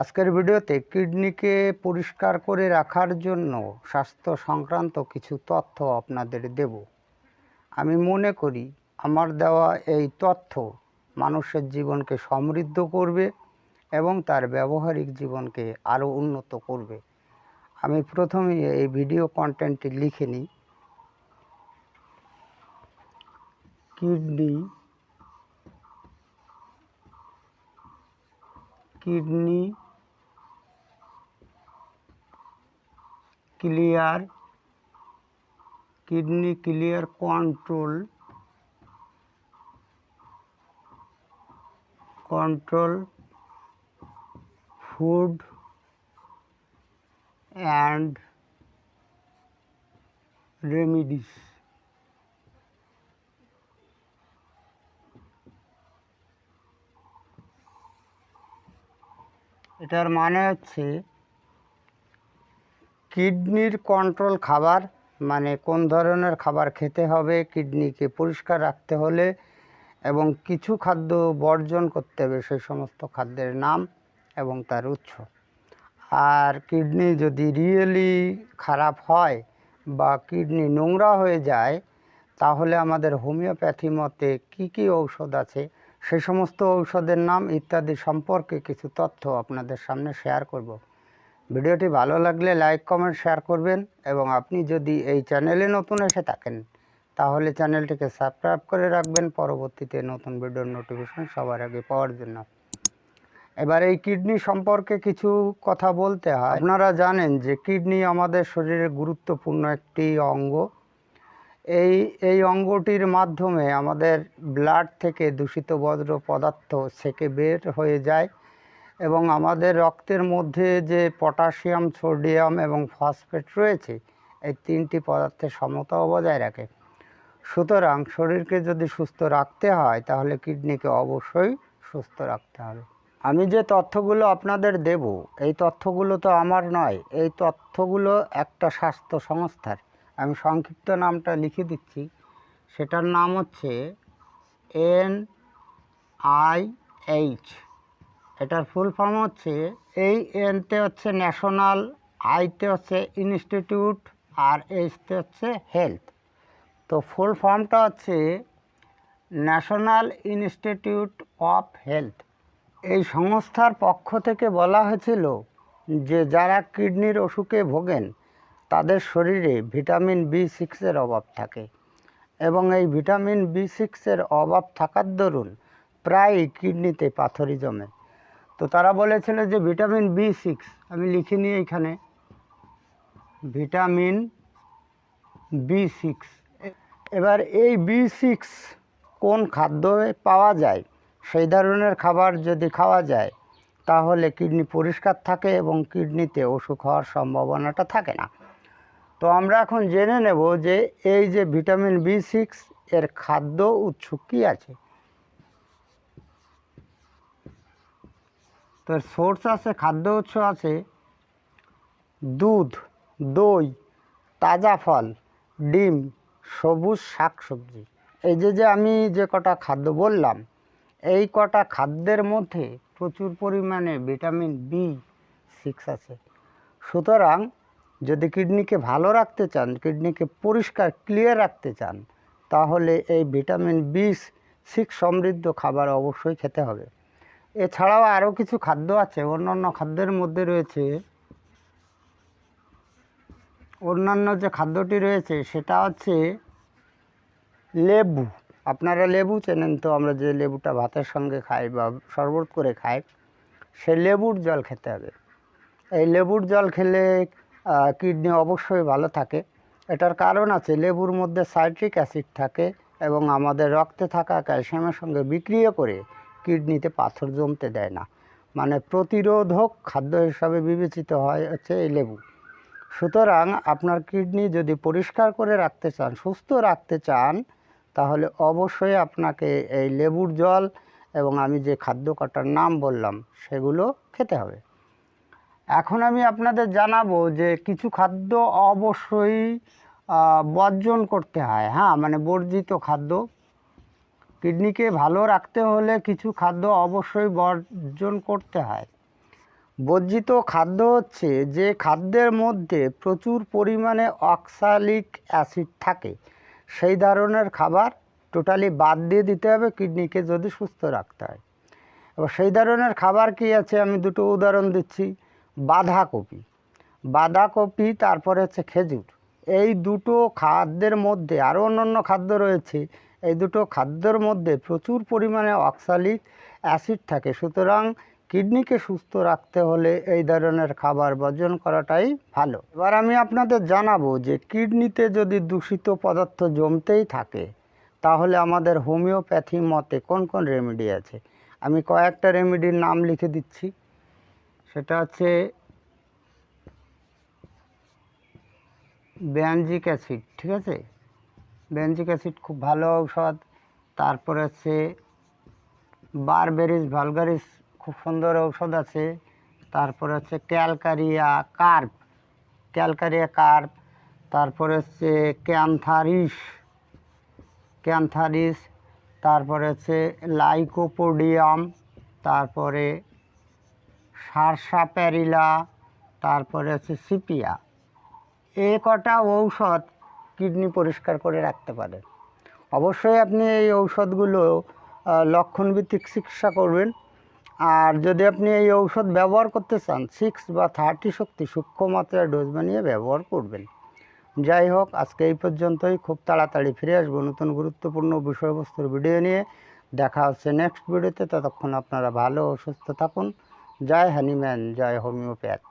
আজকের ভিডিওতে কিডনিকে পরিষ্কার করে রাখার জন্য স্বাস্থ্য সংক্রান্ত কিছু তথ্য আপনাদের দেব। আমি মনে করি আমার দেওয়া এই তথ্য মানুষের জীবনকে সমৃদ্ধ করবে এবং তার ব্যবহারিক জীবনকে আরও উন্নত করবে। আমি প্রথমেই এই ভিডিও কন্টেন্টটি লিখে নিই। Kidney kidney clear kidney clear control control food and remedies. এটার মানে হচ্ছে কিডনির কন্ট্রোল খাবার মানে কোন ধরনের খাবার খেতে হবে, কিডনিকে পরিষ্কার রাখতে হলে এবং কিছু খাদ্য বর্জন করতে হবে সেই সমস্ত খাদ্যের নাম এবং তার উৎস। আর কিডনি যদি রিয়েলি খারাপ হয় বা কিডনি নোংরা হয়ে যায়, তাহলে আমাদের হোমিওপ্যাথি মতে কি কি ঔষধ আছে সেই সমস্ত ঔষধের নাম ইত্যাদি সম্পর্কে কিছু তথ্য আপনাদের সামনে শেয়ার করব। ভিডিওটি ভালো লাগলে লাইক, কমেন্ট, শেয়ার করবেন এবং আপনি যদি এই চ্যানেলে নতুন এসে থাকেন, তাহলে চ্যানেলটিকে সাবস্ক্রাইব করে রাখবেন। পরবর্তীতে নতুন ভিডিওর নোটিফিকেশন সবার আগে পাওয়ার জন্য। এবার এই কিডনি সম্পর্কে কিছু কথা বলতে হয়। আপনারা জানেন যে কিডনি আমাদের শরীরের গুরুত্বপূর্ণ একটি অঙ্গ। এই এই অঙ্গটির মাধ্যমে আমাদের ব্লাড থেকে দূষিত বজ্র পদার্থ সেকে বের হয়ে যায়। এবং আমাদের রক্তের মধ্যে যে পটাশিয়াম, সোডিয়াম এবং ফসফেট রয়েছে, এই তিনটি পদার্থের সমতাও বজায় রাখে। সুতরাং শরীরকে যদি সুস্থ রাখতে হয়, তাহলে কিডনিকে অবশ্যই সুস্থ রাখতে হবে। আমি যে তথ্যগুলো আপনাদের দেব, এই তথ্যগুলো তো আমার নয়, এই তথ্যগুলো একটা স্বাস্থ্য সংস্থার। আমি সংক্ষিপ্ত নামটা লিখে দিচ্ছি। সেটার নাম হচ্ছে এন আই এইচ। এটার ফুল ফর্ম হচ্ছে এই এনতে হচ্ছে ন্যাশনাল আইতে হচ্ছে ইনস্টিটিউট আর এইচতে হচ্ছে হেলথ তো ফুল ফর্মটা হচ্ছে ন্যাশনাল ইনস্টিটিউট অফ হেলথ এই সংস্থার পক্ষ থেকে বলা হয়েছিল যে যারা কিডনির অসুখে ভোগেন, তাদের শরীরে ভিটামিন বি সিক্সের অভাব থাকে এবং এই ভিটামিন বি সিক্সের অভাব থাকার দরুন প্রায়ই কিডনিতে পাথরই জমে। তো তারা বলেছিল যে ভিটামিন বি সিক্স আমি লিখে নিই এখানে ভিটামিন বি সিক্স এবার এই বি সিক্স কোন খাদ্যে পাওয়া যায়? সেই ধরনের খাবার যদি খাওয়া যায়, তাহলে কিডনি পরিষ্কার থাকে এবং কিডনিতে অসুখ হওয়ার সম্ভাবনাটা থাকে না। তো আমরা এখন জেনে নেব যে এই যে ভিটামিন বি সিক্স এর খাদ্য উৎস কী আছে? তো সোর্স আছে, খাদ্য উৎস আছে। দুধ, দই, তাজা ফল, ডিম, সবুজ শাক সবজি এই যে যে আমি যে কটা খাদ্য বললাম, এই কটা খাদ্যের মধ্যে প্রচুর পরিমাণে ভিটামিন বি সিক্স আছে। সুতরাং যদি কিডনিকে ভালো রাখতে চান কিডনিকে পরিষ্কার ক্লিয়ার রাখতে চান, তাহলে এই ভিটামিন বি সিক্স সমৃদ্ধ খাবার অবশ্যই খেতে হবে। এছাড়াও আরও কিছু খাদ্য আছে, অন্যান্য খাদ্যের মধ্যে রয়েছে। অন্যান্য যে খাদ্যটি রয়েছে, সেটা হচ্ছে লেবু। আপনারা লেবু চেনেন তো, আমরা যে লেবুটা ভাতের সঙ্গে খাই বা শরবত করে খাই, সে লেবুর জল খেতে হবে। এই লেবুর জল খেলে কিডনি অবশ্যই ভালো থাকে। এটার কারণ আছে, লেবুর মধ্যে সাইট্রিক অ্যাসিড থাকে এবং আমাদের রক্তে থাকা ক্যালসিয়ামের সঙ্গে বিক্রিয়া করে কিডনিতে পাথর জমতে দেয় না। মানে প্রতিরোধক খাদ্য হিসাবে বিবেচিত হয়, হচ্ছে এই লেবু। সুতরাং আপনার কিডনি যদি পরিষ্কার করে রাখতে চান, সুস্থ রাখতে চান, তাহলে অবশ্যই আপনাকে এই লেবুর জল এবং আমি যে খাদ্য কটার নাম বললাম, সেগুলো খেতে হবে। এখন আমি আপনাদের জানাব যে কিছু খাদ্য অবশ্যই বর্জন করতে হয়। হ্যাঁ মানে বর্জিত খাদ্য কিডনিকে ভালো রাখতে হলে কিছু খাদ্য অবশ্যই বর্জন করতে হয়। বর্জিত খাদ্য হচ্ছে যে খাদ্যের মধ্যে প্রচুর পরিমাণে অক্সালিক অ্যাসিড থাকে। সেই ধরনের খাবার টোটালি বাদ দিয়ে দিতে হবে কিডনিকে যদি সুস্থ রাখতে হয়। এবার সেই ধরনের খাবার কি আছে? আমি দুটো উদাহরণ দিচ্ছি। বাঁধাকপি। বাঁধাকপি, তারপরে হচ্ছে খেজুর। এই দুটো খাদ্যের মধ্যে আরও অন্যান্য খাদ্য রয়েছে। এই দুটো খাদ্যের মধ্যে প্রচুর পরিমাণে অক্সালিক অ্যাসিড থাকে। সুতরাং কিডনিকে সুস্থ রাখতে হলে এই ধরনের খাবার বর্জন করাটাই ভালো। এবার আমি আপনাদের জানাব যে কিডনিতে যদি দূষিত পদার্থ জমতেই থাকে, তাহলে আমাদের হোমিওপ্যাথি মতে কোন কোন রেমেডি আছে? আমি কয়েকটা রেমেডির নাম লিখে দিচ্ছি। সেটা হচ্ছে ব্যানজিক অ্যাসিড, ঠিক আছে? ব্যানজিক অ্যাসিড খুব ভালো ঔষধ। তারপরে হচ্ছে বারবেরিস ভালগারিস খুব সুন্দর ঔষধ আছে। তারপরে হচ্ছে ক্যালকারিয়া কার্প ক্যালকারিয়া কার্প তারপরে হচ্ছে ক্যান্থারিস ক্যান্থারিস তারপরে হচ্ছে লাইকোপোডিয়াম তারপরে সারসাপ্যারিলা তারপরে হচ্ছে সিপিয়া এ কটা ঔষধ কিডনি পরিষ্কার করে রাখতে পারে অবশ্যই আপনি এই ঔষধগুলো লক্ষণভিত্তিক চিকিৎসা করবেন। আর যদি আপনি এই ঔষধ ব্যবহার করতে চান সিক্স বা থার্টি শক্তি সূক্ষ্ম মাত্রায় ডোজ বানিয়ে ব্যবহার করবেন। যাই হোক, আজকে এই পর্যন্তই। খুব তাড়াতাড়ি ফিরে আসব নতুন গুরুত্বপূর্ণ বিষয়বস্তুর ভিডিও নিয়ে। দেখা হচ্ছে নেক্সট ভিডিওতে ততক্ষণ আপনারা ভালো ও সুস্থ থাকুন। জয় হ্যানিম্যান জয় হোমিওপ্যাথ।